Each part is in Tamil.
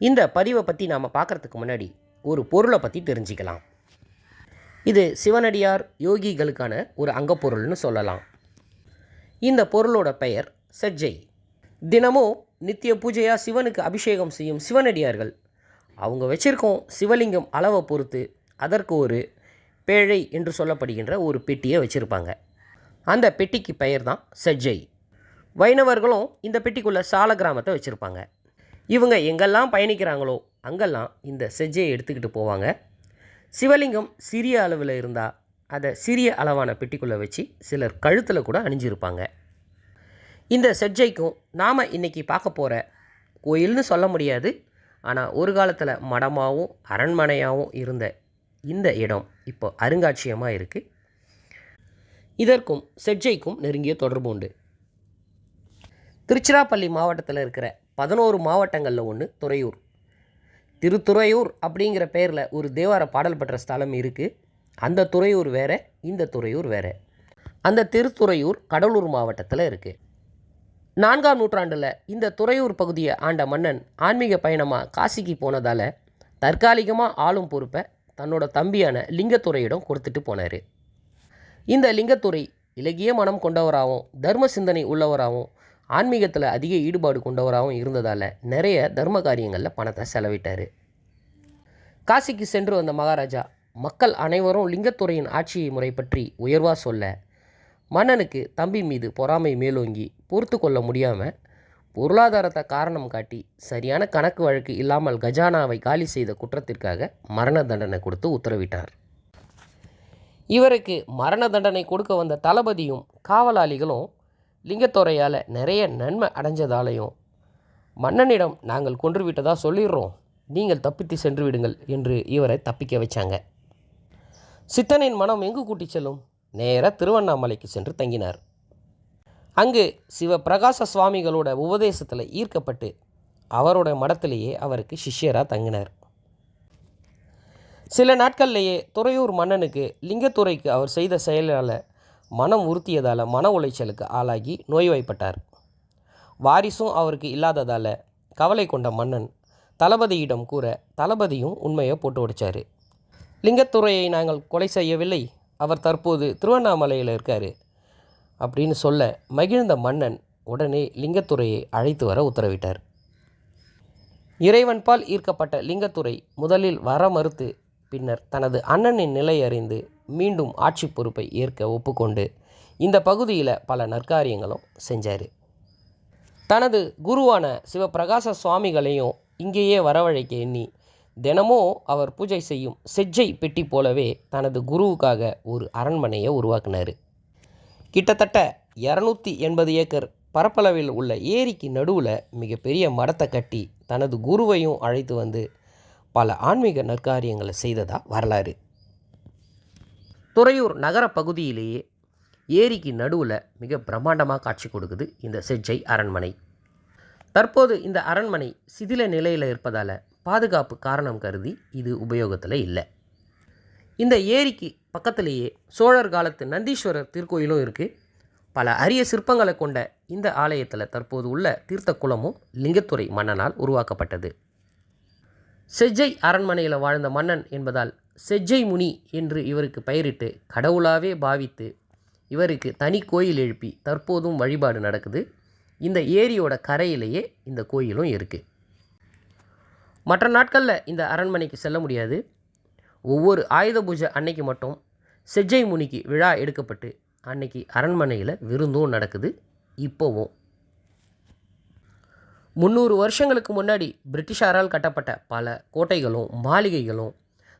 இந்த பதிவை பற்றி நாம் பார்க்குறதுக்கு முன்னாடி ஒரு பொருளை பற்றி தெரிஞ்சுக்கலாம். இது சிவனடியார் யோகிகளுக்கான ஒரு அங்கப்பொருள்னு சொல்லலாம். இந்த பொருளோட பெயர் சஜ்ஜை. தினமும் நித்திய பூஜையாக சிவனுக்கு அபிஷேகம் செய்யும் சிவனடியார்கள். அவங்க வச்சிருக்கோம் சிவலிங்கம் அளவை பொறுத்து அதற்கு ஒரு பேழை என்று சொல்லப்படுகின்ற ஒரு பெட்டியை வச்சுருப்பாங்க. அந்த பெட்டிக்கு பெயர் தான் சஜ்ஜை. வைணவர்களும் இந்த பெட்டிக்குள்ளே சால கிராமத்தை வச்சுருப்பாங்க. இவங்க எங்கெல்லாம் பயணிக்கிறாங்களோ அங்கெல்லாம் இந்த செஜ்ஜையை எடுத்துக்கிட்டு போவாங்க. சிவலிங்கம் சிறிய அளவில் இருந்தால் அதை சிறிய அளவான பெட்டிக்குள்ளே வச்சு சிலர் கழுத்தில் கூட அணிஞ்சிருப்பாங்க. இந்த செஜ்ஜைக்கும் நாம் இன்றைக்கி பார்க்க போகிற கோயில்னு சொல்ல முடியாது. ஆனால் ஒரு காலத்தில் மடமாகவும் அரண்மனையாகவும் இருந்த இந்த இடம் இப்போ அருங்காட்சியகமாக இருக்குது இதற்கும் செஜ்ஜைக்கும் நெருங்கிய தொடர்பு உண்டு. திருச்சிராப்பள்ளி மாவட்டத்தில் இருக்கிற பதினோரு மாவட்டங்களில் ஒன்று துறையூர். திருத்துறையூர் அப்படிங்கிற பேரில் ஒரு தேவார பாடல் பெற்ற ஸ்தலம் இருக்குது அந்த துறையூர் வேற இந்த துறையூர் வேற. அந்த திருத்துறையூர் கடலூர் மாவட்டத்தில் இருக்குது நான்காம் நூற்றாண்டில் இந்த துறையூர் பகுதியை ஆண்ட மன்னன் ஆன்மீக பயணமாக காசிக்கு போனதால் தற்காலிகமாக ஆளும் பொறுப்பை தன்னோட தம்பியான லிங்கத்துறையிடம் கொடுத்துட்டு போனார். இந்த லிங்கத்துறை இலகிய மனம் கொண்டவராகவும் தர்ம சிந்தனை உள்ளவராகவும் ஆன்மீகத்தில் அதிக ஈடுபாடு கொண்டவராகவும் இருந்ததால் நிறைய தர்ம காரியங்களில் பணத்தை செலவிட்டார். காசிக்கு சென்று வந்த மகாராஜா மக்கள் அனைவரும் லிங்கத்துறையின் ஆட்சி முறை பற்றி உயர்வாக சொல்ல மன்னனுக்கு தம்பி மீது பொறாமை மேலோங்கி பொறுத்து கொள்ள முடியாமல் பொருளாதாரத்தை காரணம் காட்டி சரியான கணக்கு வழக்கு இல்லாமல் கஜானாவை காலி செய்த குற்றத்திற்காக மரண தண்டனை கொடுத்து உத்தரவிட்டார். இவருக்கு மரண தண்டனை கொடுக்க வந்த தளபதியும் காவலாளிகளும் லிங்கத்துறையால் நிறைய நன்மை அடைஞ்சதாலையும் மன்னனிடம் நாங்கள் கொன்று விட்டதா சொல்லிடுறோம். நீங்கள் தப்பித்து சென்று விடுங்கள் என்று இவரை தப்பிக்க வச்சாங்க. சித்தனின் மனம் எங்கு கூட்டிச் செல்லும்? நேராக திருவண்ணாமலைக்கு சென்று தங்கினார். அங்கு சிவபிரகாச சுவாமிகளோட உபதேசத்தில் ஈர்க்கப்பட்டு அவரோட மடத்திலேயே அவருக்கு சிஷ்யராக தங்கினார். சில நாட்கள்லேயே துறையூர் மன்னனுக்கு லிங்கத்துறைக்கு அவர் செய்த செயலால் மனம் உறுத்தியதால் மன உளைச்சலுக்கு ஆளாகி நோய்வாய்ப்பட்டார். வாரிசும் அவருக்கு இல்லாததால் கவலை கொண்ட மன்னன் தளபதியிடம் கூற தளபதியும் உண்மையை போட்டு உடைச்சார். லிங்கத்துறையை நாங்கள் கொலை செய்யவில்லை. அவர் தற்போது திருவண்ணாமலையில் இருக்கார் அப்படின்னு சொல்ல மகிழ்ந்த மன்னன் உடனே லிங்கத்துறையை அழைத்து வர உத்தரவிட்டார். இறைவன்பால் ஈர்க்கப்பட்ட லிங்கத்துறை முதலில் வர மறுத்து பின்னர் தனது அண்ணனின் நிலை அறிந்து மீண்டும் ஆட்சி பொறுப்பை ஏற்க ஒப்புக்கொண்டு இந்த பகுதியில் பல நற்காரியங்களும் செஞ்சார். தனது குருவான சிவபிரகாச சுவாமிகளையும் இங்கேயே வரவழைக்க எண்ணி தினமும் அவர் பூஜை செய்யும் செஜ்ஜை பெட்டி போலவே தனது குருவுக்காக ஒரு அரண்மனையை உருவாக்கினார். கிட்டத்தட்ட இரநூத்தி எண்பது ஏக்கர் பரப்பளவில் உள்ள ஏரிக்கு நடுவில் மிகப்பெரிய மடத்தை கட்டி தனது குருவையும் அழைத்து வந்து பல ஆன்மீக நற்காரியங்களை செய்ததாக வரலாறு. துறையூர் நகர பகுதியிலேயே ஏரிக்கு நடுவில் மிக பிரம்மாண்டமாக காட்சி கொடுக்குது இந்த செஜ்ஜை அரண்மனை. தற்போது இந்த அரண்மனை சிதில நிலையில் இருப்பதால் பாதுகாப்பு காரணம் கருதி இது உபயோகத்தில் இல்லை. இந்த ஏரிக்கு பக்கத்திலேயே சோழர் காலத்து நந்தீஸ்வரர் திருக்கோயிலும் இருக்குது பல அரிய சிற்பங்களை கொண்ட இந்த ஆலயத்தில் தற்போது உள்ள தீர்த்த குளமும் லிங்கத்துறை மன்னனால் உருவாக்கப்பட்டது. செஜ்ஜை அரண்மனையில் வாழ்ந்த மன்னன் என்பதால் செஜ்ஜை முனி என்று இவருக்கு பெயரிட்டு கடவுளாவே பாவித்து இவருக்கு தனி கோயில் எழுப்பி தற்போதும் வழிபாடு நடக்குது. இந்த ஏரியோட கரையிலேயே இந்த கோயிலும் இருக்குது மற்ற நாட்களில் இந்த அரண்மனைக்கு செல்ல முடியாது. ஒவ்வொரு ஆயுத பூஜை அன்னைக்கு மட்டும் செஜ்ஜை முனிக்கு விழா எடுக்கப்பட்டு அன்னைக்கு அரண்மனையில் விருந்தும் நடக்குது. இப்போவும். முந்நூறு வருஷங்களுக்கு முன்னாடி பிரிட்டிஷாரால் கட்டப்பட்ட பல கோட்டைகளும் மாளிகைகளும்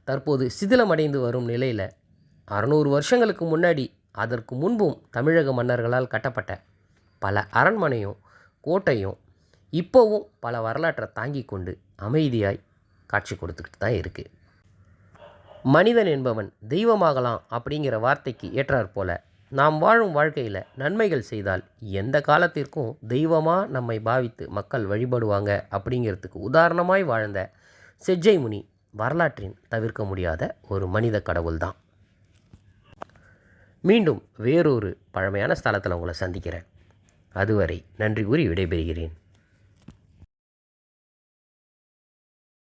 தற்போது சிதிலமடைந்து வரும் நிலையில் அறநூறு வருஷங்களுக்கு முன்னாடி அதற்கு முன்பும் தமிழக மன்னர்களால் கட்டப்பட்ட பல அரண்மனையும் கோட்டையும் இப்போவும் பல வரலாற்றை தாங்கி கொண்டு அமைதியாய் காட்சி கொடுத்துக்கிட்டு தான் இருக்குது மனிதன் என்பவன் தெய்வமாகலாம் அப்படிங்கிற வார்த்தைக்கு ஏற்றாற் போல நாம் வாழும் வாழ்க்கையில் நன்மைகள் செய்தால் எந்த காலத்திற்கும் தெய்வமாக நம்மை பாவித்து மக்கள் வழிபடுவாங்க அப்படிங்கிறதுக்கு உதாரணமாய் வாழ்ந்த செஜ்ஜை முனி வரலாற்றின் தவிர்க்க முடியாத ஒரு மனித கடவுள்தான். மீண்டும் வேறொரு பழமையான ஸ்தலத்தில் உங்களை சந்திக்கிறேன். அதுவரை நன்றி கூறி விடைபெறுகிறேன்.